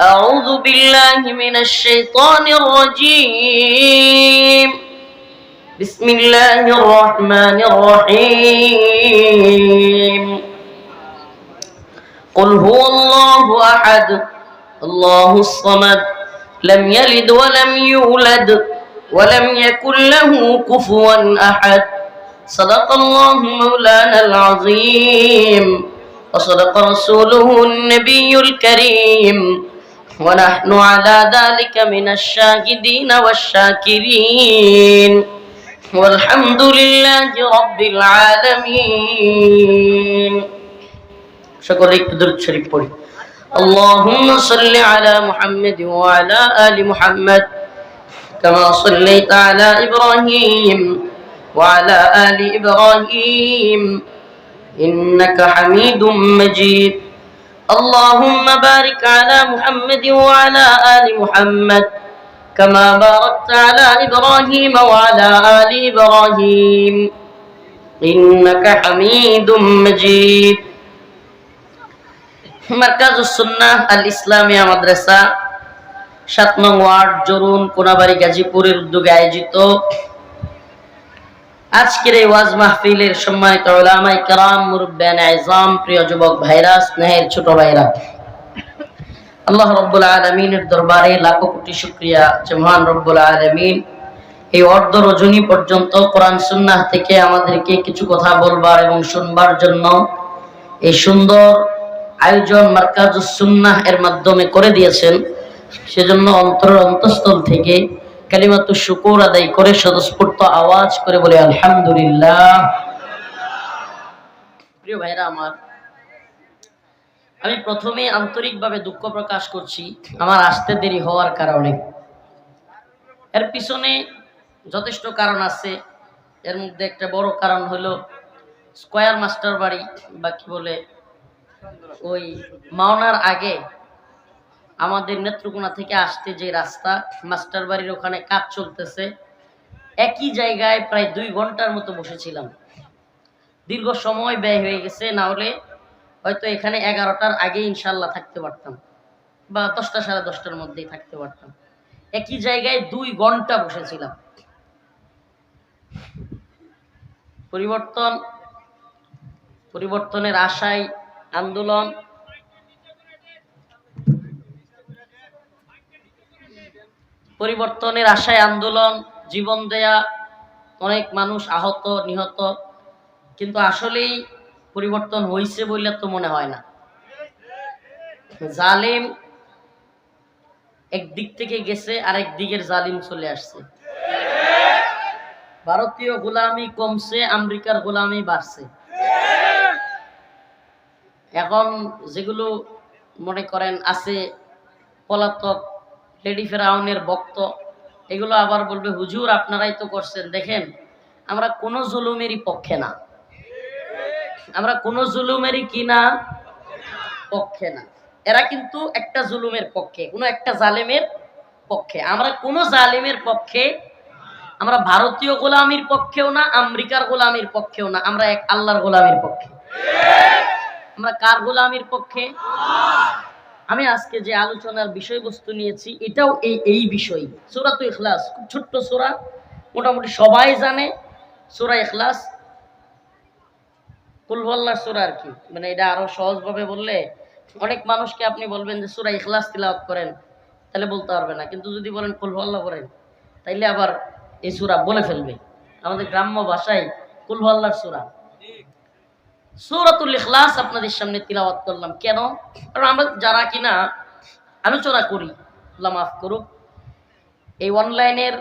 أعوذ بالله من الشيطان الرجيم. بسم الله الرحمن الرحيم. قل هو الله أحد الله الصمد لم يلد ولم يولد ولم يكن له كفوا أحد. صدق الله مولانا العظيم. وصدق رسوله النبي الكريم. ونحن على ذلك من الشاهدين والشاكرين. والحمد لله رب العالمين. شكرا لك درد شريف পড়ি اللهم صل على محمد وعلى آل محمد كما صليت على إبراهيم وعلى آل إبراهيم. إنك حميد مجيد. اللهم بارك على محمد وعلى آل محمد كما باركت على إبراهيم وعلى آل إبراهيم إنك حميد مجيد মার্কাজ সুন্নাহ আল ইসলামিয়া মাদ্রাসা সাত নং ওয়ার্ড জরুন কোনাবাড়ি গাজীপুরের উদ্যোগে আয়োজিত আজকের এই ওয়াজ মাহফিলের সম্মানিত ওলামাই কেরাম মুরব্বান আজম, প্রিয় যুবক ভাইরা, স্নেহের ছোট ভাইরা। আল্লাহ রব্বুল আলমিনের দরবারে লাখো কোটি শুক্রিয়া যে মহান রব্বুল আলমিন। এই অর্ধ রজনী পর্যন্ত কোরআন সুন্নাহ থেকে আমাদেরকে কিছু কথা বলবার এবং শুনবার জন্য এই সুন্দর আয়োজন মার্কাজুস সুন্নাহ এর মাধ্যমে করে দিয়েছেন। সেজন্য অন্তর অন্তঃস্থল থেকে কালিমাতু শুকুর আদায় করে স্বতঃস্ফূর্ত আওয়াজ করে বলে, আলহামদুলিল্লাহ। প্রিয় ভাইরা আমার, আমি প্রথমে আন্তরিকভাবে দুঃখ প্রকাশ করছি আমার আসতে দেরি হওয়ার কারণে। এর পিছনে যথেষ্ট কারণ আছে। এর মধ্যে একটা বড় কারণ হলো স্কয়ার মাস্টার বাড়ি বা কি বলে ওই মাওনার আগে আমাদের নেত্রকোনা থেকে আসতে যে রাস্তা, মাস্টার বাড়ির ওখানে কাজ চলতেছে, একই জায়গায় প্রায় দুই ঘণ্টার মতো বসেছিলাম। দীর্ঘ সময় ব্যয় হয়ে গেছে, না হলে হয়তো এখানে এগারোটার আগে ইনশাল্লাহ থাকতে পারতাম বা দশটা সাড়ে দশটার মধ্যেই থাকতে পারতাম। একই জায়গায় দুই ঘণ্টা বসেছিলাম। পরিবর্তন, পরিবর্তনের আশায় আন্দোলন পরিবর্তনের আশায় আন্দোলন, জীবন দেয়া, অনেক মানুষ আহত, নিহত। কিন্তু আসলেই পরিবর্তন হয়েছে বললে তো মনে হয় না। জালিম একদিক থেকে গেছে, আরেক দিকের জালিম চলে আসছে। ভারতীয় গোলামি কমছে, আমেরিকার গোলামি বাড়ছে। এখন যেগুলো মনে করেন আছে, পলাতক লেডি ফেরাউনের ভক্ত, এগুলো আবার বলবে, হুজুর, আপনারাই তো করছেন। দেখেন, আমরা কোনো জুলুমেরই পক্ষে না। আমরা কোনো জুলুমেরই কি না? পক্ষে না। এরা কিন্তু একটা জুলুমের পক্ষে, কোনো একটা জালেমের পক্ষে। আমরা কোনো জালেমের পক্ষে, আমরা ভারতীয় গোলামির পক্ষেও না, আমেরিকার গোলামির পক্ষেও না। আমরা এক আল্লাহর গোলামির পক্ষে। আমরা কার গোলামির পক্ষে? আমি আজকে যে আলোচনার বিষয়বস্তু নিয়েছি, এটাও এই এই বিষয়। সোরা তো ইখলাস, খুব ছোট্ট সোরা, মোটামুটি সবাই জানে। সোরা ইখলাস কুলহল্লার সোরা আর কি। মানে এটা আরও সহজভাবে বললে অনেক মানুষকে আপনি বলবেন যে সোরা এখলাস তিলাওয়াত করেন, তাহলে বলতে পারবে না। কিন্তু যদি বলেন কুলহল্লা করেন, তাইলে আবার এই সুরা বলে ফেলবে। আমাদের গ্রাম্য ভাষায় কুলহল্লার সুরা। সূরাতুল ইখলাস আপনাদের সামনে তিলাওয়াত করলাম। কেন? কারণ আমরা যারা কিনা আলোচনা করি মাফ করুক, এই অনলাইনের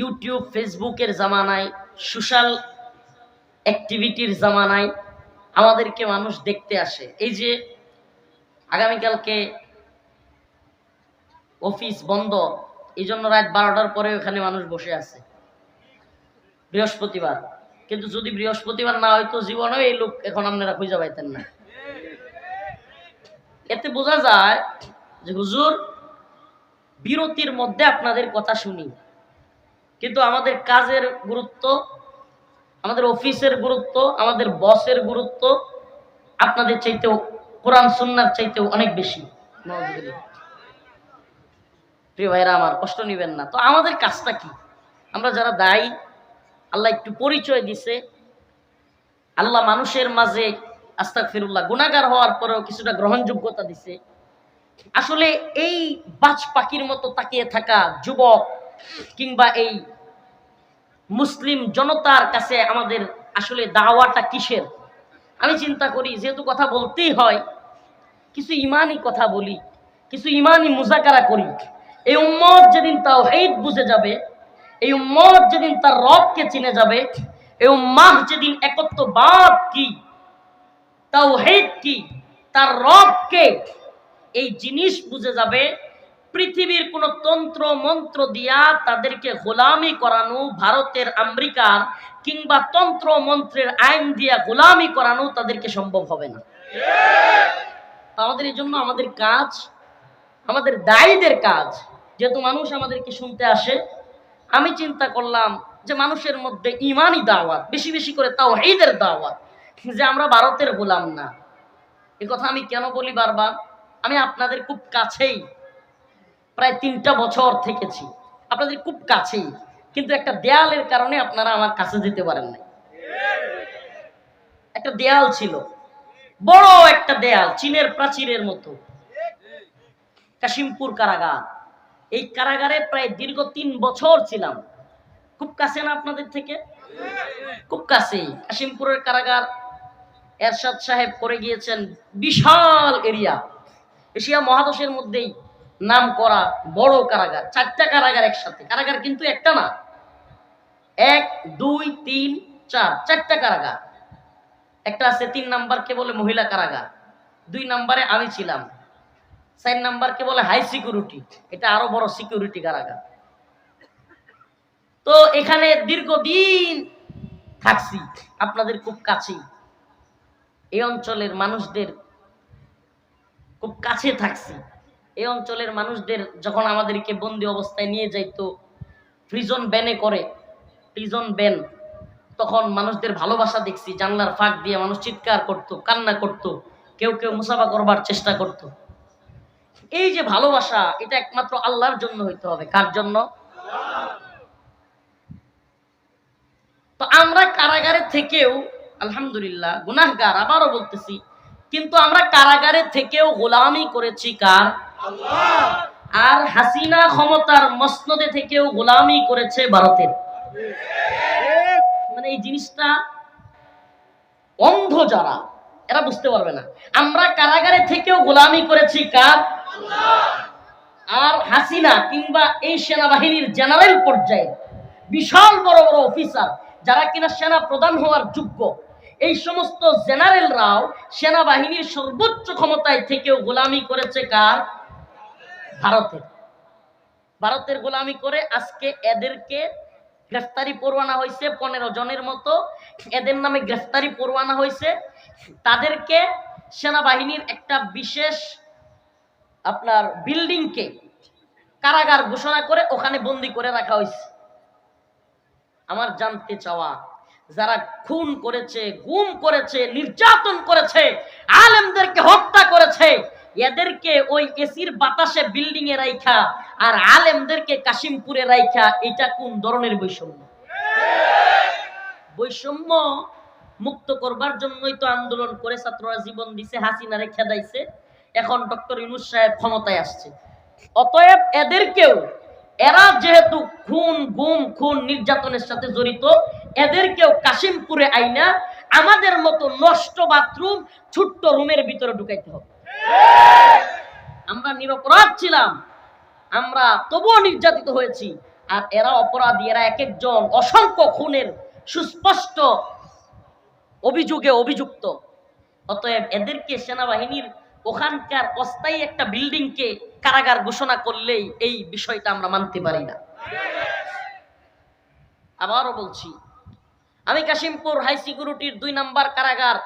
ইউটিউব, ফেসবুকের জামানায়, সোশ্যাল অ্যাক্টিভিটির জামানায় আমাদেরকে মানুষ দেখতে আসে। এই যে আগামীকালকে অফিস বন্ধ, এই জন্য রাত বারোটার পরে ওখানে মানুষ বসে আছে। বৃহস্পতিবার। কিন্তু যদি বৃহস্পতিবার না হয়তো জীবনেও এই লোক এখন আপনারা খুঁজে পাইতেন না। এতে বোঝা যায় যে হুজুর, বিরতির মধ্যে আপনাদের কথা শুনি। কিন্তু আমাদের কাজের গুরুত্ব, আমাদের অফিসের গুরুত্ব, আমাদের বসের গুরুত্ব আপনাদের চাইতেও, কোরআন, সুন্নার চাইতেও অনেক বেশি। প্রিয় ভাইরা, আমার কষ্ট নিবেন না। তো আমাদের কাজটা কি? আমরা যারা দায়ী আল্লাহ একটু পরিচয় দিছে। আল্লাহ মানুষের মাঝে আস্তাক ফিরুল্লাহ গুণাগার হওয়ার পরেও কিছুটা গ্রহণযোগ্যতা দিছে। আসলে এই বাজ পাখির মতো তাকিয়ে থাকা যুবক কিংবা এই মুসলিম জনতার কাছে আমাদের আসলে দাওয়াটা কিসের? আমি চিন্তা করি, যেহেতু কথা বলতেই হয়, কিছু ইমানই কথা বলি, কিছু ইমানই মুজাকারা করি। এই উম্মত যেদিন তাও হেদ বুঝে যাবে এই উম্মত যেদিন তার রবকে চিনে যাবে, এই উম্মাহ যেদিন একত্ববাদ কি তাও হেদ কি, তার রবকে এই জিনিস বুঝে যাবে, পৃথিবীর কোন তন্ত্র মন্ত্র দিয়া তাদেরকে গোলামি করানো, ভারতের, আমেরিকার কিংবা তন্ত্র মন্ত্রের আইন দিয়া গোলামি করানো তাদেরকে সম্ভব হবে না। আমাদের এই জন্য আমাদের কাজ, আমাদের দায়ীদের কাজ, যেহেতু মানুষ আমাদেরকে শুনতে আসে আমি চিন্তা করলাম যে মানুষের মধ্যে ইমানই দাওয়াত, বেশি বেশি করে তাও হেদের দাওয়াত, যে আমরা ভারতের গোলাম না। এ কথা আমি কেন বলি বারবার? আমি আপনাদের খুব কাছেই, প্রায় তিনটা বছর থেকেছি। আপনাদের খুব কাছেই, কিন্তু একটা দেয়ালের কারণে আপনারা আমার কাছে যেতে পারেন নাই। একটা দেয়াল ছিল। বড় একটা দেয়াল, চীনের প্রাচীরের মতো। কাশিমপুর কারাগার। এই কারাগারে প্রায় দীর্ঘ তিন বছর ছিলাম। খুব কাছে না আপনাদের থেকে? খুব কাছেই। কাশিমপুরের কারাগার এরশাদ সাহেব করে গিয়েছেন বিশাল এরিয়া। এশিয়া মহাদেশের মধ্যেই নাম করা বড় কারাগার, চারটা কারাগার একসাথে। কারাগার কিন্তু একটা না। এক, দুই, তিন, চার, চারটা কারাগার। একটা আছে তিন নাম্বারকে বলে মহিলা কারাগার। দুই নাম্বারে আমি ছিলাম। চার নাম্বারকে বলে হাই সিকিউরিটি এটা আরও বড় সিকিউরিটি কারাগার। তো এখানে দীর্ঘদিন থাকছি, আপনাদের খুব কাছেই। এই অঞ্চলের মানুষদের খুব কাছে থাকছি। এই অঞ্চলের মানুষদের যখন আমাদেরকে বন্দি অবস্থায় নিয়ে যাইতো প্রিজন ব্যানে করে প্রিজন ব্যান তখন মানুষদের ভালোবাসা দেখছি, জানলার ফাঁক দিয়ে মানুষ চিৎকার করত, কান্না করত, কেউ কেউ মুসাফা করবার চেষ্টা করত। এই যে ভালোবাসা এটা একমাত্র আল্লাহর জন্য হইতে হবে। কার জন্য? তো আমরা কারাগারে থেকেও আলহামদুলিল্লাহ গুনাহগার আবারও বলতেছি কিন্তু আমরা কারাগারে থেকেও গোলামি করেছি কার? আর হাসিনা ক্ষমতার মসনদে থেকেও গোলামি করেছে ভারতের। মানে এই জিনিসটা অন্ধ যারা এরা বুঝতে পারবে না। আমরা কারাগারে থেকেও গোলামি করেছি কার? আর হাসিনা কিংবা এই সেনাবাহিনীর জেনারেল পর্যায়ে বিশাল বড় বড় অফিসার যারা কিনা সেনা প্রধান হওয়ার যোগ্য, এই সমস্ত জেনারেলরাও সেনাবাহিনীর সর্বোচ্চ ক্ষমতায় থেকেও গোলামি করেছে কার? ভারতের। ভারতের গোলামি করে আজকে এদেরকে গ্রেফতারি পরোয়ানা হয়েছে পনেরো জনের মতো। এদের নামে গ্রেফতারি পরোয়ানা হয়েছে। তাদেরকে সেনাবাহিনীর একটা বিশেষ আপনার বিল্ডিংকে কারাগার ঘোষণা করে ওখানে বন্দি করে রাখা হয়েছে। আমার জানতে চাওয়া, যারা খুন করেছে, গুম করেছে, নির্যাতন করেছে, আলেমদেরকে হত্যা করেছে, এদেরকে ওই এসির বাতাসে বিল্ডিং এ রাইখা আর আলেমদেরকে কাশিমপুরে রাইখা, এটা কোন ধরনের বৈষম্য? বৈষম্য মুক্ত করবার জন্যই তো আন্দোলন করে ছাত্ররা জীবন দিছে হাসিনা রেখা দাইছে এখন ডক্টর ইউনুস সাহেব ক্ষমতায় আসছে। অতএব এদেরকেও, এরা যেহেতু খুন, গুম, খুন, নির্যাতনের সাথে জড়িত, এদেরকেও কাশিমপুরে আইনা আমাদের মতো নষ্ট বাথরুম, ছোট্ট রুমের ভিতরে ঢুকাইতে হবে। আমরা নিরপরাধ ছিলাম, আমরা তবুও নির্যাতিত হয়েছি, আর এরা অপরাধী, এরা এক একজন অসংখ্য খুনের সুস্পষ্ট অভিযোগে অভিযুক্ত। অতএব এদেরকে সেনাবাহিনীর ওখানকার অস্থায়ী একটা বিল্ডিংকে কারাগার ঘোষণা করলেই এই বিষয়টা আমরা মানতে পারি না। আবারও বলছি, আমি কাশিমপুর হাই সিকিউরিটির দুই নাম্বার কারাগার,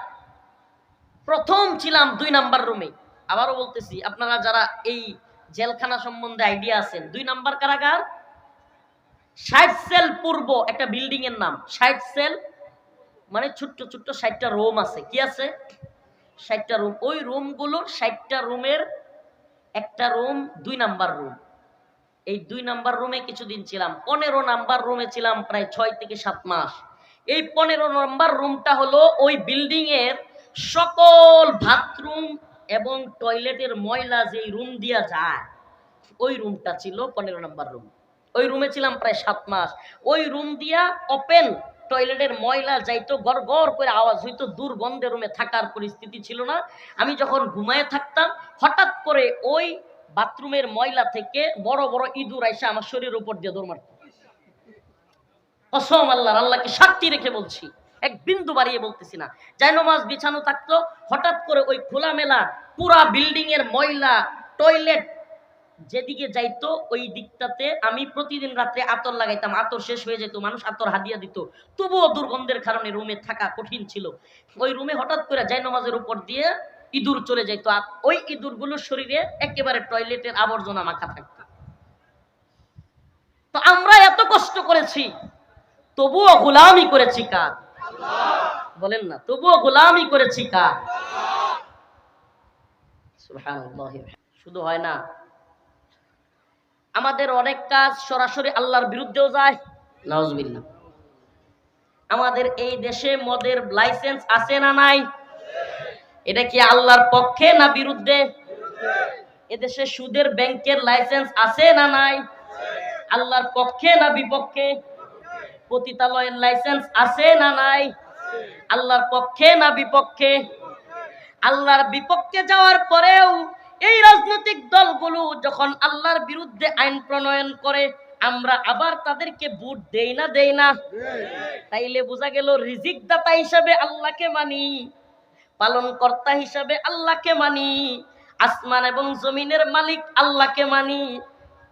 প্রথম ছিলাম দুই নাম্বার রুমে। আবারও বলতেছি, আপনারা যারা এই জেলখানা সম্বন্ধে আইডিয়া আছেন, দুই নাম্বার কারাগার, ষাট সেল পূর্ব একটা বিল্ডিং এর নাম, ষাট সেল মানে ছোট্ট ছোট্ট ষাটটা রুম আছে। কি আছে? ষাটটা রুম ওই রুমগুলোর ষাটটা রুমের একটা রুম দুই নাম্বার রুম এই দুই নাম্বার রুমে কিছুদিন ছিলাম। পনেরো নাম্বার রুমে ছিলাম প্রায় ছয় থেকে সাত মাস। এই পনেরো নাম্বার রুমটা হলো ওই বিল্ডিং এর সকল বাথরুম এবং টয়লেটের ময়লা যেই রুম দিয়া যায়, ওই রুমটা ছিল পনেরো নাম্বার রুম ওই রুমে ছিলাম প্রায় সাত মাস। ওই রুম দিয়া ওপেন টয়লেটের ময়লা যাইতো গড় গড় করে আওয়াজ হইতো, দুর্গন্ধে রুমে থাকার পরিস্থিতি ছিল না। আমি যখন ঘুমায় থাকতাম, হঠাৎ করে ওই বাথরুমের ময়লা থেকে বড় বড় ইঁদুর আইসা আমার শরীরের উপর দিয়ে দৌড় মারত। কসম আল্লাহর, আল্লাহকে সাক্ষী রেখে বলছি, এক বিন্দু বাড়িয়ে বলতেছি না। যাই নমাজ বিছানো থাকতো, হঠাৎ করে ওই খোলামেলা পুরা বিল্ডিং এর ময়লা টয়লেট যেদিকে যাইতো, ওই দিকটাতে আমি প্রতিদিন রাত্রে আতর লাগাইতাম। আতর শেষ হয়ে যেত, মানুষ আতর হাদিয়া দিত। তবুও দুর্গন্ধের কারণে রুমে থাকা কঠিন ছিল। ওই রুমে হঠাৎ করে যাই নমাজের উপর দিয়ে ইঁদুর চলে যাইতো। আর ওই ইঁদুরগুলোর শরীরে একেবারে টয়লেটের আবর্জনা মাখা থাকতো। তো আমরা এত কষ্ট করেছি, তবুও গোলামি করেছি কার? বলেন না, তবুও গোলামি করেছি কার? শুধু হয় না আমাদের অনেক কাজ সরাসরি আল্লাহর বিরুদ্ধেও যায়। নাউজুবিল্লাহ। আমাদের এই দেশে মদের লাইসেন্স আছে না নাই? এটা কি আল্লাহর পক্ষে না বিরুদ্ধে? এদেশে সুদের ব্যাংকের লাইসেন্স আছে না নাই? আল্লাহর পক্ষে না বিপক্ষে? পতিতালয়ের লাইসেন্স আছে না নাই? আল্লাহর পক্ষে না বিপক্ষে? আল্লাহর বিপক্ষে যাওয়ার পরেও এই রাজনৈতিক দলগুলো যখন আল্লাহর বিরুদ্ধে আইন প্রণয়ন করে, আমরা আবার তাদেরকে ভোট দেই না দেই না? তাইলে বোঝা গেল রিজিক দাতা হিসাবে আল্লাহকে মানি পালন কর্তা হিসাবে আল্লাহকে মানি, আসমান এবং জমিনের মালিক আল্লাহকে মানি,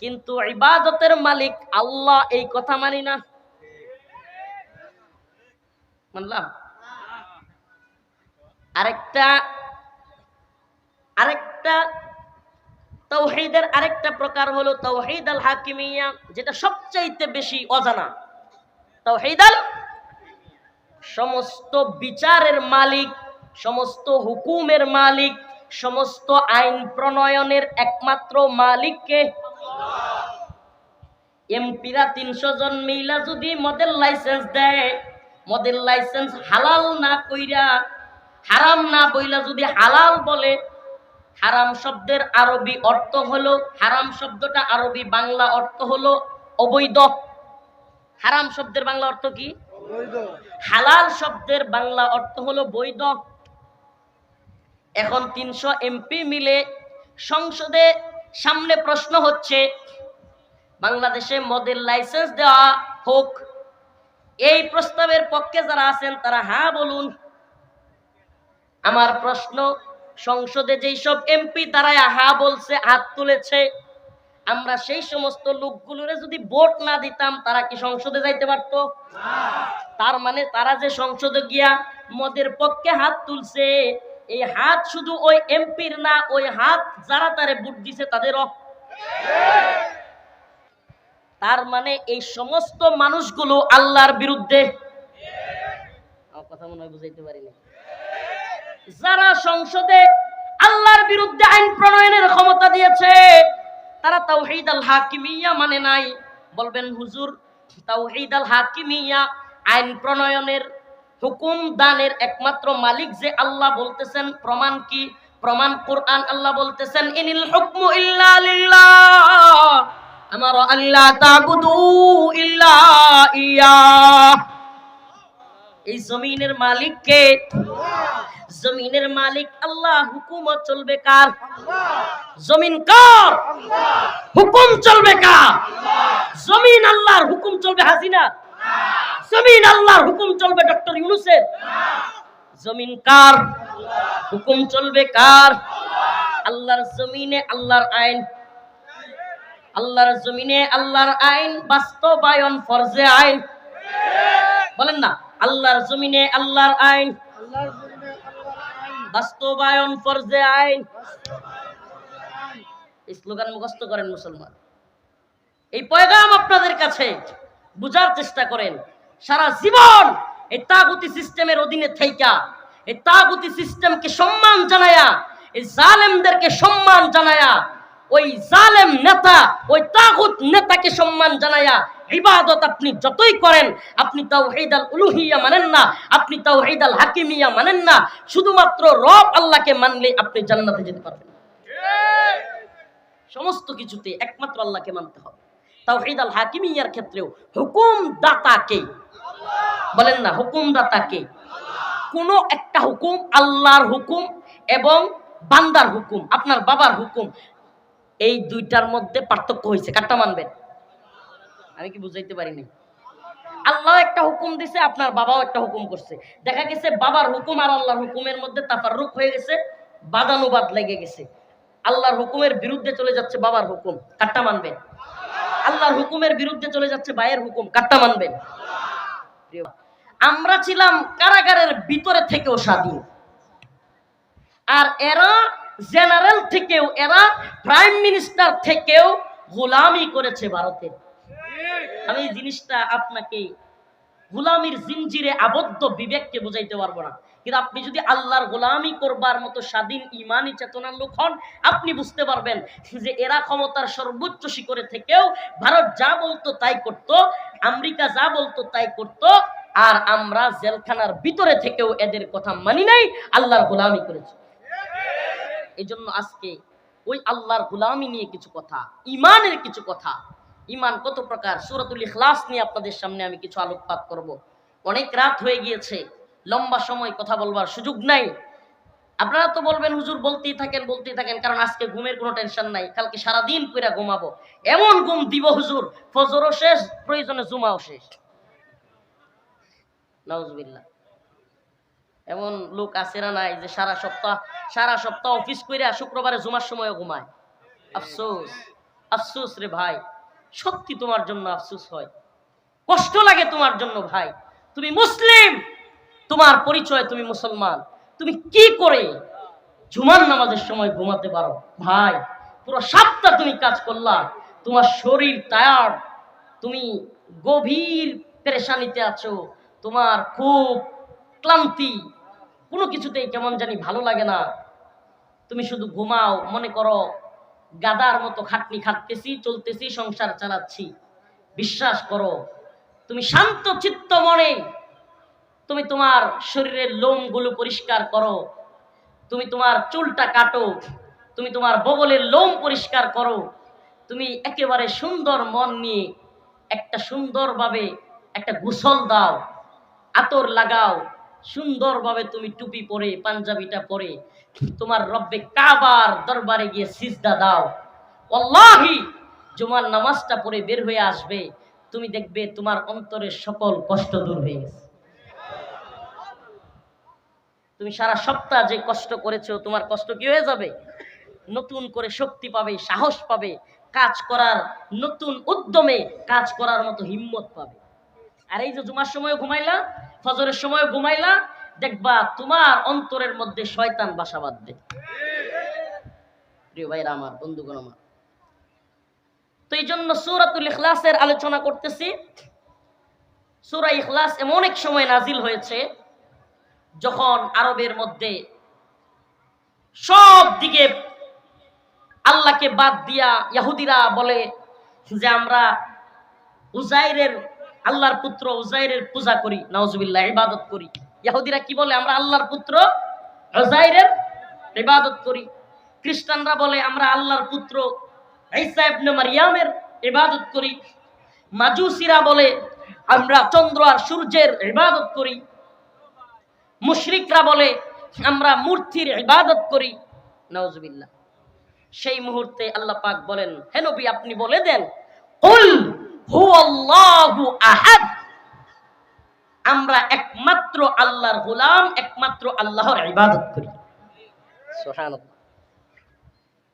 কিন্তু ইবাদতের মালিক আল্লাহ এই কথা মানি না। মানলাম? আরেকটা আরেকটা তৌহিদের আরেকটা প্রকার হলো তৌহিদ আল হাকিমিয়া, যেটা সবচাইতে বেশি অজানা। তৌহিদ আল সমস্ত বিচারের মালিক, সমস্ত হুকুমের মালিক, সমস্ত আইন প্রণয়নের একমাত্র মালিককে এমপিরা তিনশো জন মিলা যদি মদের লাইসেন্স দেয়, মদের লাইসেন্স হালাল না কইরা, হারাম না বইলা যদি হালাল বলে হারাম শব্দের আরবি অর্থ হলো হারাম শব্দটা আরবি বাংলা অর্থ হলো অবৈধ। হারাম শব্দের বাংলা অর্থ কি? হালাল শব্দের বাংলা অর্থ হলো বৈধ। এখন তিনশো এমপি মিলে সংসদে সামনে প্রশ্ন হচ্ছে বাংলাদেশে মদের লাইসেন্স দেওয়া হোক এই প্রস্তাবের পক্ষে যারা আছেন তারা হ্যাঁ বলুন। আমার প্রশ্ন সংসদে যেই সব এমপি দাঁড়ায় হা বলছে, হাত তুলেছে, আমরা সেই সমস্ত লোকগুলোরে যদি ভোট না দিতাম, তারা কি সংসদে যাইতে পারত? তার মানে তারা যে সংসদে গিয়া মদের পক্ষে হাত তুলছে, এই হাত শুধু ওই এমপির না, ওই হাত যারা তারে ভোট দিছে তাদেরও। তার মানে এই সমস্ত মানুষগুলো আল্লাহর বিরুদ্ধে কথা মনে হয় বুঝাইতে পারিনি। যারা সংসদে আল্লাহর বিরুদ্ধে আইন প্রণয়নের ক্ষমতা দিয়েছে, তারা তাওহীদ আল হাকিমিয়া মানে নাই। বলবেন, হুজুর, তাওহীদ আল হাকিমিয়া আইন প্রণয়নের হুকুম দানের একমাত্র মালিক যে আল্লাহ বলতেছেন, প্রমাণ কি? প্রমাণ কোরআন আল্লাহ বলতেছেন, ইনিল হুকমু ইল্লা আমার আল্লাহ তাবুদু ইল্লা ইয়া। এই জমিনের মালিক কে জমিনের মালিক আল্লাহ হুকুমত চলবে কার? জমিন কার? হুকুম চলবে কার? জমিন আল্লাহর হুকুম চলবে হাসিনা। জমিন আল্লাহর হুকুম চলবে ডক্টর ইউনুসের। জমিন কার? হুকুম চলবে কার? আল্লাহর জমিনে আল্লাহর আইন। আল্লাহর জমিনে আল্লাহর আইন বাস্তবায়ন ফরজে আইন। বলেন না, আল্লাহর জমিনে আল্লাহর আইন। বাস্তবায়ন ফরজে আইন। স্লোগান মুখস্থ করেন মুসলমান। এই পয়গাম আপনাদের কাছে বুঝার চেষ্টা করেন, সারা জীবন এই তাগুতি সিস্টেমের অধীনে থাইকা, এই তাগুতি সিস্টেমকে সম্মান জানায়া, এই জালেমদেরকে সম্মান জানায়া, ওই জালেম নেতা, ওই তাগুত নেতাকে সম্মান জানায়া ইবাদত আপনি যতই করেন, আপনি তাও হেদাল উলুহিয়া মানেন না, আপনি তাও হেদাল হাকিমিয়া মানেন না, শুধুমাত্র রব আল্লাহকে মানলে আপনি জান্নাতে যেতে পারবেন। সমস্ত কিছুতে একমাত্র আল্লাহকে মানতে হবে। তাও হেদাল হাকিমিয়ার ক্ষেত্রেও হুকুম দাতাকে বলেন না হুকুম দাতাকে কোনো একটা হুকুম আল্লাহর হুকুম এবং বান্দার হুকুম, আপনার বাবার হুকুম, এই দুইটার মধ্যে পার্থক্য হয়েছে, কারটা মানবেন? আমি কি বুঝাইতে পারিনি? আল্লাহ একটা হুকুম দিছে, আপনার বাবাও একটা হুকুম করছে। দেখা গেছে বাবার হুকুম আর আল্লাহর হুকুমের মধ্যে তাফাররুক হয়ে গেছে, বাদানুবাদ লেগে গেছে। আল্লাহর হুকুমের বিরুদ্ধে চলে যাচ্ছে বাবার হুকুম, কারটা মানবেন? আল্লাহর হুকুমের বিরুদ্ধে চলে যাচ্ছে ভাইয়ের হুকুম, কারটা মানবেন? আমরা ছিলাম কারাগারের ভিতরে থেকেও স্বাধীন। আর এরা জেনারেল থেকেও, এরা প্রাইম মিনিস্টার থেকেও গোলামি করেছে ভারতের। আমি এই জিনিসটা আপনাকে গোলামির জিনজিরে আবদ্ধ বিবেককে বুঝাইতে পারব না। কিন্তু আপনি যদি আল্লাহর গোলামি করবার মতো স্বাধীন ইমানি চেতনার লোক হন, আপনি বুঝতে পারবেন যে এরা ক্ষমতার সর্বোচ্চ শিখরে থেকেও ভারত যা বলতো তাই করত, আমেরিকা যা বলতো তাই করত, আর আমরা জেলখানার ভিতরে থেকেও এদের কথা মানি নাই, আল্লাহর গোলামি করেছি। এই জন্য আজকে ওই আল্লাহর গোলামি নিয়ে কিছু কথা, ইমানের কিছু কথা ইমান কত প্রকার? সুরাতুল ইখলাস নিয়ে আপনাদের সামনে আমি কিছু আলোকপাত করব। অনেক রাত হয়ে গিয়েছে, লম্বা সময় কথা বলবার সুযোগ নাই। আপনারা তো বলবেন, হুজুর বলতেই থাকেন বলতেই থাকেন, কারণ আজকে ঘুমের কোনো টেনশন নাই, কালকে সারাদিন কইরা ঘুমাবো। এমন ঘুম দিব হুজুর, ফজরও শেষ, প্রয়োজনে জুমাও শেষ। নাউজবিল্লাহ। এমন লোক আছে না নাই যে সারা সপ্তাহ সারা সপ্তাহ অফিস কইরা শুক্রবারে জুমার সময় ঘুমায়। আফসোস আফসোস রে ভাই। সত্যি তোমার জন্য আফসোস হয়। কষ্ট লাগে তোমার জন্য ভাই। তুমি মুসলিম, তোমার পরিচয় তুমি মুসলমান। তুমি কি করে জুমার নামাজের সময় ঘুমাতে পারো? ভাই, পুরো সপ্তাহ তুমি কাজ করলা। তোমার শরীর টায়ার্ড তুমি গভীর পেরেশানিতে আছো। তোমার খুব ক্লান্তি। কোনো কিছুতেই কেমন জানি ভালো লাগে না। তুমি শুধু ঘুমাও, মনে করো গাদার মতো খাটনি খাটতেছি, চলতেছি, সংসার চালাচ্ছি। বিশ্বাস করো, তুমি শান্ত চিত্ত মনে, তুমি তোমার শরীরের লোমগুলো পরিষ্কার করো, তুমি তোমার চুলটা কাটো, তুমি তোমার বগলের লোম পরিষ্কার করো, তুমি একেবারে সুন্দর মন নিয়ে একটা সুন্দরভাবে একটা গোসল দাও, আতর লাগাও সুন্দরভাবে তুমি টুপি পরে, পাঞ্জাবিটা পরে তোমার রব্বে কাবার দরবারে গিয়ে সিজদা দাও। আল্লাহি জুমার নামাজটা পড়ে বের হয়ে আসবে, তুমি দেখবে তোমার অন্তরের সকল কষ্ট দূর হয়ে গেছে। তুমি সারা সপ্তাহ যে কষ্ট করেছ, তোমার কষ্ট কি হয়ে যাবে? নতুন করে শক্তি পাবে, সাহস পাবে, কাজ করার নতুন উদ্যমে কাজ করার মতো হিম্মত পাবে। আর এই যে জুমার সময় ঘুমাইলা, ফজরের সময় ঘুমাইলা, দেখবা তোমার অন্তরের মধ্যে শয়তান বাসা বাঁধবে। প্রিয় ভাইরা আমার, বন্ধুগণ আমার। তো এই জন্য সুরাতুল ইখলাসের আলোচনা করতেছি। সুরা ইখলাস এমন এক সময় নাজিল হয়েছে, যখন আরবের মধ্যে সব দিকে আল্লাহকে বাদ দিয়া ইয়াহুদিরা বলে যে আমরা উজাইরের আল্লাহর পুত্র উজাইরের পূজা করি নওজুবিল্লাহ ইবাদত করি। ইয়াহুদিরা কি বলে? আমরা আল্লাহর পুত্র উজাইরের ইবাদত করি। খ্রিস্টানরা বলে, আমরা আল্লাহর পুত্র মারিয়ামের ইবাদত করি। মাজুসিরা বলে, আমরা চন্দ্র আর সূর্যের ইবাদত করি। মুশরিকরা বলে, আমরা মূর্তির ইবাদত করি। নওজুবিল্লাহ সেই মুহূর্তে আল্লাহ পাক বলেন, হে নবী, আপনি বলে দেন আহাদ। আমরা একমাত্র আল্লাহর গোলাম একমাত্র আল্লাহর ইবাদত করি।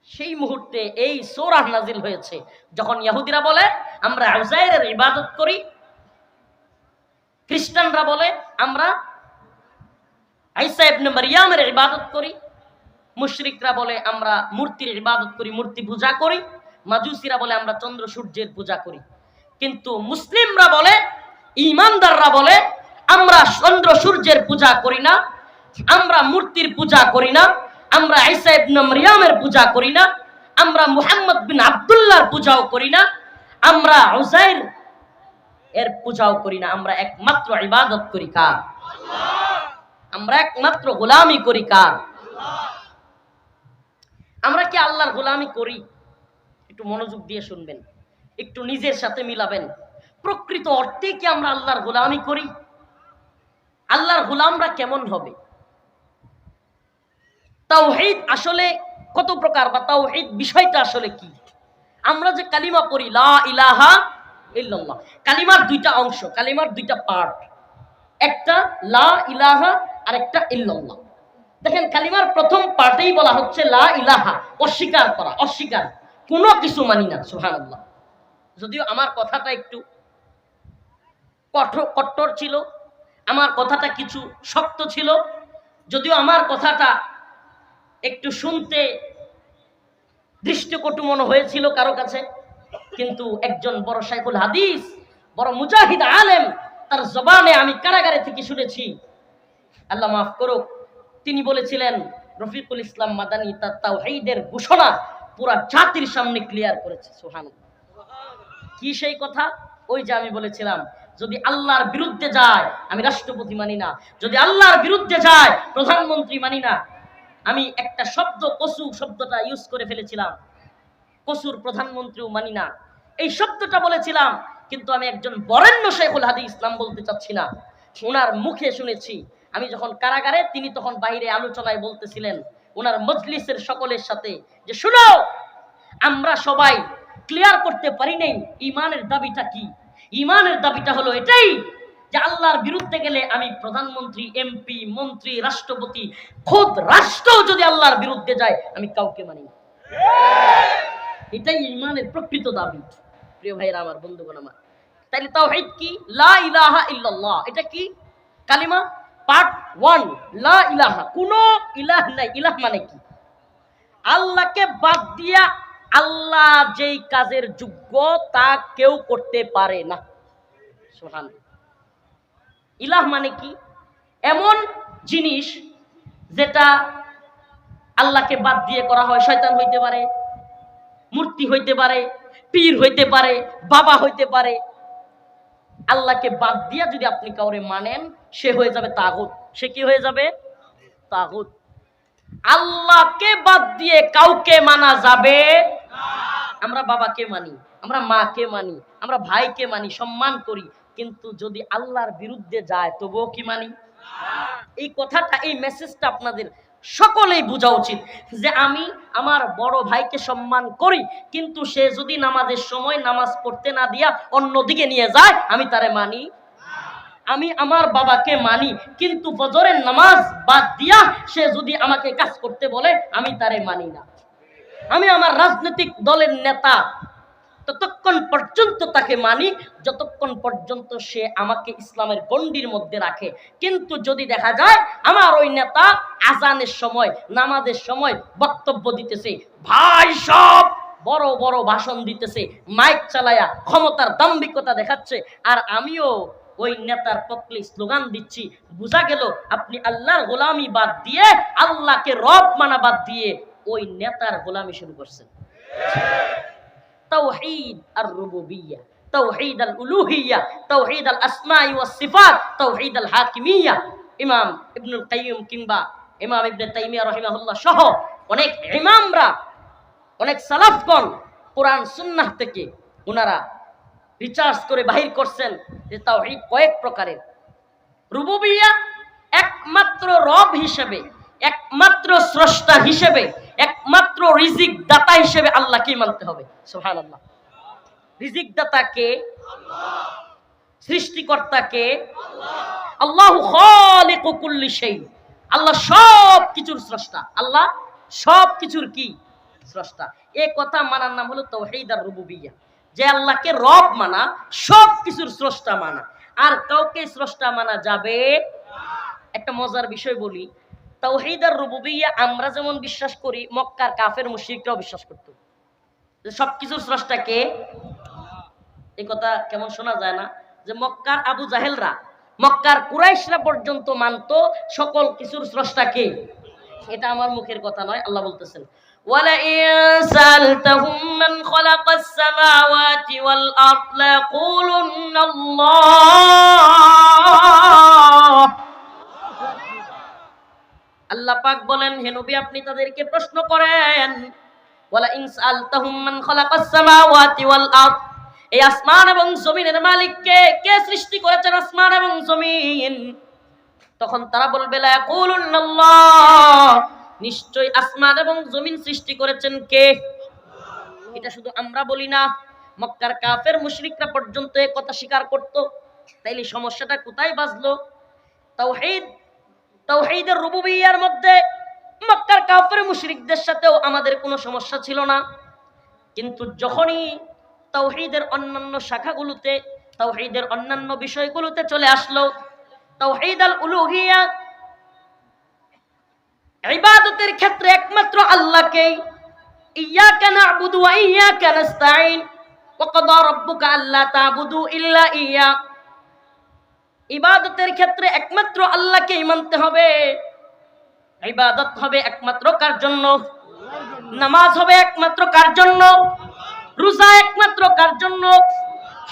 সেই মুহূর্তে এই সূরা নাজিল হয়েছে। যখন ইহুদিরা বলে আমরা উজাইরের ইবাদত করি খ্রিস্টানরা বলে আমরা আইসা ইবনে মারিয়ামের ইবাদত করি মুশরিকরা বলে আমরা মূর্তির ইবাদত করি মূর্তি পূজা করি মাজুসিরা বলে আমরা চন্দ্র সূর্যের পূজা করি। কিন্তু মুসলিমরা বলে ইমানদাররা বলে, আমরা চন্দ্র সূর্যের পূজা করি না, আমরা মূর্তির পূজা করি না, আমরা আইসা ইবনে মারিয়ামের পূজা করি না, আমরা মুহাম্মদ বিন আব্দুল্লাহর পূজাও করি না, আমরা উজাইর এর পূজাও করি না, আমরা একমাত্র ইবাদত করি কার? আমরা একমাত্র গোলামি করি কার? আমরা কি আল্লাহর গোলামি করি? একটু মনোযোগ দিয়ে শুনবেন। একটু নিজের সাথে মিলাবেন। প্রকৃত অর্থে কি আমরা আল্লাহর গোলামি করি? আল্লাহর গোলামরা কেমন হবে? তাওহীদ আসলে কত প্রকার বা তাওহীদ বিষয়টা আসলে কি? আমরা যে কালিমা পড়ি, লা ইলাহা ইল্লাল্লাহ, কালিমার দুইটা অংশ, কালিমার দুইটা পার্ট একটা লা ইলাহা আর একটা ইল্লাল্লাহ। দেখেন, কালিমার প্রথম পার্টেই বলা হচ্ছে লা ইলাহা, অস্বীকার করা, অস্বীকার। কোনো কিছু মানি না, সুবহানাল্লাহ। যদিও আমার কথাটা একটু কঠোর, কট্টর ছিল, আমার কথাটা কিছু শক্ত ছিল, যদিও আমার কথাটা একটু শুনতে দৃষ্টিকটু মনে হয়েছিল কারও কাছে, কিন্তু একজন বড় শাইখুল হাদিস, বড় মুজাহিদ আলেম, তার জবানে আমি কারাগারে থেকে শুনেছি। আল্লাহ মাফ করুক, তিনি বলেছিলেন, রফিকুল ইসলাম মাদানী তার তাওহীদের ঘোষণা পুরা জাতির সামনে ক্লিয়ার করেছে সোহান কি সেই কথা? ওই যে আমি বলেছিলাম, যদি আল্লাহর বিরুদ্ধে যায়, আমি রাষ্ট্রপতি মানি না। যদি আল্লাহর বিরুদ্ধে যায়, প্রধানমন্ত্রী মানি না। আমি একটা শব্দ কসু শব্দটা ইউজ করে ফেলেছিলাম। কসুর প্রধানমন্ত্রীও মানি না। এই শব্দটা বলেছিলাম, কিন্তু আমি একজন বরেণ্য শেখুল হাদি ইসলাম বলতে চাচ্ছি না। ওনার মুখে শুনেছি। আমি যখন কারাগারে, তিনি তখন বাইরে আলোচনায় বলতেছিলেন, ওনার মজলিসের সকলের সাথে যে, শুনো, আমরা সবাই ক্লিয়ার করতে পারি নাই, ইমানের দাবিটা কি? ইমানের দাবিটা হলো এটাই যে আল্লাহর বিরুদ্ধে গেলে আমি প্রধানমন্ত্রী এমপি মন্ত্রী, রাষ্ট্রপতি, খোদ রাষ্ট্র যদি আল্লাহর বিরুদ্ধে যায়, আমি কাউকে মানি না। এটাই ইমানের প্রকৃত দাবি। প্রিয় ভাইরা আমার, বন্ধুগণ আমার। তাইলে তাও তাওহীদ কি? লা ইলাহা ইল্লাল্লাহ। এটা কি? কালিমা? Part one. লা ইলাহা। কোনো ইলাহ নাই। ইলাহ মানে কি? আল্লাহকে বাদ দিয়া আল্লাহ যেই কাজের যোগ্য তা কেউ করতে পারে না। সুবহান। ইলাহ মানে কি? এমন জিনিস যেটা আল্লাহকে বাদ দিয়ে করা হয়। শয়তান হইতে পারে, মূর্তি হইতে পারে, পীর হইতে পারে, বাবা হইতে পারে। আল্লাহকে বাদ দিয়ে যদি আপনি কাউরে মানেন, সে হয়ে যাবে তাগুত। সে কি হয়ে যাবে? তাগুত। আল্লাহকে বাদ দিয়ে কাউকে মানা যাবে আমরা বাবাকে মানি, আমরা মাকে মানি, আমরা ভাইকে মানি, সম্মান করি। কিন্তু যদি আল্লাহর বিরুদ্ধে যায়, তবুও কি মানি? এই কথাটা, এই মেসেজটা আপনাদের সকলেই বোঝা উচিত যে আমি আমার বড় ভাইকে সম্মান করি, কিন্তু সে যদি নামাজের সময় নামাজ পড়তে না দিয়া অন্যদিকে নিয়ে যায়, আমি তারে মানি? আমি আমার বাবাকে মানি, কিন্তু ফজরের নামাজ বাদ দিয়া সে যদি আমাকে কাজ করতে বলে, আমি তারে মানি না। আমি আমার রাজনৈতিক দলের নেতা। ততক্ষণ পর্যন্ত তাকে মানি, যতক্ষণ পর্যন্ত সে আমাকে ইসলামের গণ্ডির মধ্যে রাখে। কিন্তু যদি দেখা যায়, আমার ওই নেতা আজানের সময়, নামাজের সময় বক্তব্য দিতেছে, ভাই সব বড় বড় ভাষণ দিতেছে, মাইক চালায়া ক্ষমতার দাম্ভিকতা দেখাচ্ছে। আর আমিও ওই নেতার পক্ষে স্লোগান দিচ্ছি। বোঝা গেল, আপনি আল্লাহর গোলামি বাদ দিয়ে, আল্লাহকে রব মানা বাদ দিয়ে ওই নেতার গোলামি শুরু করছেন। তাওহীদ আর রুবুবিয়া তাওহীদ আল উলুহিয়া তাওহীদ আল আসমাই ওয়াস সিফাত তাওহীদ আল ইমাম ইবনুল কিংবা ইমাম ইবনে তাইমিয়া সহ অনেক ইমামরা, অনেক সালাফগণ কোরআন সুন্নাহ থেকে ওনারা রিচার্জ করে বাহির করছেন যে তাওহীদ কয়েক প্রকারের। রুবুবিয়া একমাত্র রব হিসেবে, একমাত্র স্রষ্টা হিসেবে একমাত্র রিজিক দাতা হিসেবে আল্লাহকেই মানতে হবে। সোহান আল্লাহ রিজিক দাতাকে সৃষ্টিকর্তাকে আল্লাহ কুল্লি সেই আল্লাহ সব কিছুর স্রষ্টা। আল্লাহ সব কিছুর কি? স্রষ্টা। এ কথা মানার নাম হলো তৌহিদ রুবুবিয়া। যে আল্লাহকে রব মানা সব কিছুর স্রষ্টা মানা। আর কাউকে স্রষ্টা মানা যাবে? একটা মজার বিষয় বলি তাওহীদ আর রুবুবিয়্যা আমরা যেমন বিশ্বাস করি মক্কার কাফের মুশরিকরাও বিশ্বাস করত যে সবকিছুর স্রষ্টা কে এই কথা কেমন শোনা যায় না যে মক্কার আবু জাহেলরা মক্কার কুরাইশরা পর্যন্ত মানত সকল কিছুর স্রষ্টা কে এটা আমার মুখের কথা নয় আল্লাহ বলতেছেন ولئن سألتهم من خلق السماوات والأرض ليقولن الله আল্লাহ পাক বলেন, হে নবী, আপনি তাদেরকে প্রশ্ন করেন ওয়ালা ইনসালতাহুম মান খালাকাস সামাওয়াতি ওয়াল আরদ এই আসমান এবং জমিনের মালিক কে কে সৃষ্টি করেছেন আসমান এবং জমিন? তখন তারা বলবে, লা ইয়াকুলুল্লাহ নিশ্চয় আসমান এবং জমিন সৃষ্টি করেছেন কে? এটা শুধু আমরা বলি না, মক্কার কাফের মুশরিকরা পর্যন্ত এ কথা স্বীকার করত। তাইলে সমস্যাটা কোথায় বাজলো তাওহীদ তাওহীদের রুবুবিয়্যার মধ্যে মক্কার কাফের মুশরিকদের সাথেও আমাদের কোনো সমস্যা ছিল না। কিন্তু যখনই তাওহীদের অন্যান্য শাখাগুলোতে তাওহীদের অন্যান্য বিষয়গুলোতে চলে আসলো তাওহীদ আল উলুহিয়া ইবাদতের ক্ষেত্রে একমাত্র আল্লাহকেই ইয়াকা না'বুদু ওয়া ইয়াকা নাস্তাঈন, ওয়া কাদা রাব্বুকা আল্লা তা'বুদু ইল্লা ইয়া ইবাদতের ক্ষেত্রে একমাত্র আল্লাহকেই মানতে হবে। ইবাদত হবে একমাত্র কার জন্য? নামাজ হবে একমাত্র কার জন্য? রোজা একমাত্র কার জন্য?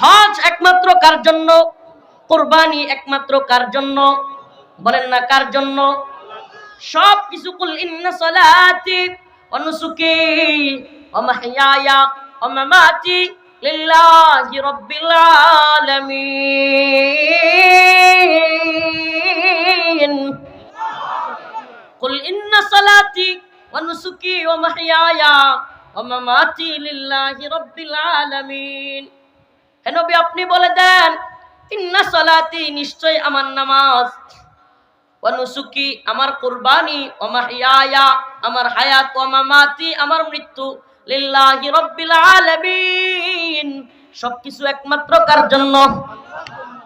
হজ একমাত্র কার জন্য? কোরবানি একমাত্র কার জন্য? বলেন না কার জন্য? সব কিছু কুল ইন্না সালাতি ওয়া নুসুকি ওয়া মাহইয়ায়া ওয়া মামাতি। লিল্লাহি রাব্বিল আলামিন قل إن صلاتي ونسكي ومحياي ومماتي لله رب العالمين হে নবী আপনি বলে দেন ইন্না সালাতি নিশ্চয় আমার নামাজ ওয়া নুসুকি আমার কুরবানি ওয়া মাহইয়ায়া আমার হায়াত ওয়া মামাতি আমার মৃত্যু লিল্লাহি রাব্বিল আলামিন। সবকিছু একমাত্র কার জন্য?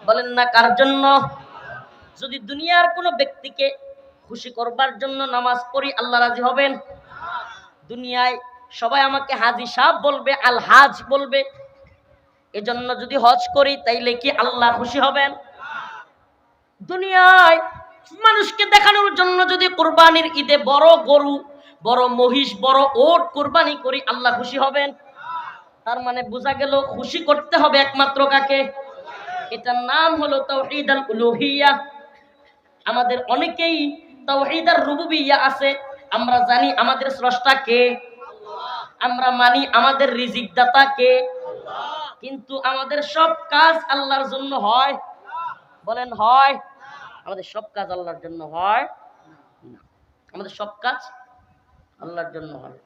বলেন না কার জন্য? যদি দুনিয়ার কোনো ব্যক্তিকে খুশি করবার জন্য নামাজ পড়ি, আল্লাহ রাজি হবেন? দুনিয়ায় সবাই আমাকে হাজি সাহ বলবে, আল হাজ বলবে। এজন্য যদি হজ করি, তাইলে কি আল্লাহ খুশি হবেন? দুনিয়ায় মানুষকে দেখানোর জন্য যদি কোরবানির ঈদে বড় গরু বড় মহিষ, বড় ওট কোরবানি করি আল্লাহ খুশি হবেন। তার মানে বোঝা গেল খুশি করতে হবে একমাত্র কাকে? এটার নাম হলো তাওহীদ আল উলুহিয়া। আমাদের অনেকেই তাওহীদার রুবুবিয়্যা আছে। আমরা জানি আমাদের স্রষ্টা কে? আমরা মানি আমাদের রিজিক দাতা কে? কিন্তু আমাদের সব কাজ আল্লাহর জন্য হয়। বলেন হয়। আমাদের সব কাজ আল্লাহর জন্য হয়। আমাদের সব কাজ আল্লাহর জন্য হয়।